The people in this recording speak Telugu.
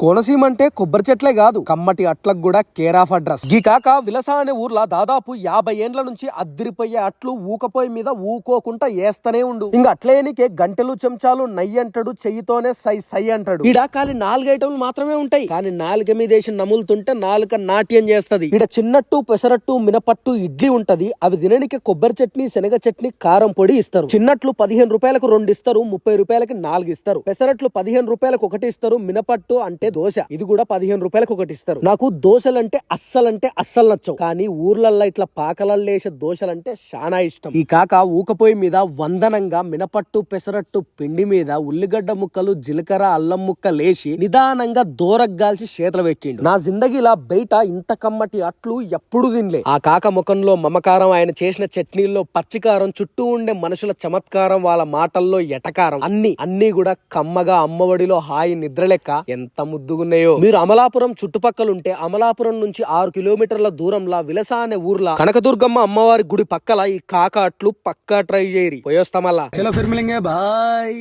కోనసీమ అంటే కొబ్బరి చెట్లే కాదు. కమ్మటి అట్లకు కూడా కేర్ ఆఫ్ అడ్రస్ ఈ కాక విలస అనే ఊర్లో దాదాపు యాభై ఏండ్ల నుంచి అద్దిరిపోయే అట్లు ఊకపోయి మీద ఊకోకుండా వేస్తనే ఉండు. ఇంకా అట్లేనికే గంటలు చెంచాలు నయ్యి అంటాడు చెయ్యితోనే సై సై అంటాడు. ఈడ ఖాళీ నాలుగు ఐటమ్లు మాత్రమే ఉంటాయి. కానీ నాలుక మీద వేసి నములుతుంటే నాలుక నాట్యం చేస్తది. ఈడ చిన్నట్టు పెసరట్టు మినపట్టు ఇడ్లీ ఉంటది. అవి తినడానికి కొబ్బరి చట్నీ శనగ చట్నీ కారం పొడి ఇస్తారు. చిన్నట్లు పదిహేను రూపాయలకు రెండు ఇస్తారు ముప్పై రూపాయలకి నాలుగు ఇస్తారు. పెసరట్లు పదిహేను రూపాయలకు ఒకటి ఇస్తారు మినపట్టు అంటే దోశ. ఇది కూడా పదిహేను రూపాయలకు ఒకటి ఇస్తారు. నాకు దోశలంటే అస్సలంటే అస్సలు నచ్చవు. కానీ ఊర్లల్లో ఇట్లా పాకలల్లో వేసే దోశలంటే చాలా ఇష్టం. ఈ కాక ఊకపోయి మీద వందనంగా మినపట్టు పెసరట్టు పిండి మీద ఉల్లిగడ్డ ముక్కలు జీలకర్ర అల్లం ముక్క లేచి నిదానంగా దూరగ్గాల్చి చేతులు పెట్టిండు. నా జిందగీలా బయట ఇంత కమ్మటి అట్లు ఎప్పుడు తినలే. ఆ కాక ముఖంలో మమకారం ఆయన చేసిన చట్నీల్లో పచ్చికారం చుట్టూ ఉండే మనుషుల చమత్కారం వాళ్ళ మాటల్లో ఎటకారం అన్ని అన్ని కూడా కమ్మగా అమ్మఒడిలో హాయి నిద్రలెక్క ఎంత ఎంత ఉద్దుగున్నాయో? మీరు అమలాపురం చుట్టుపక్కల ఉంటే అమలాపురం నుంచి ఆరు కిలోమీటర్ల దూరంలో విలస అనే ఊర్లో కనకదుర్గమ్మ అమ్మవారి గుడి పక్కల ఈ కాకాట్లు పక్కా ట్రై చేయరి పోయొస్తామల్లా బాయ్.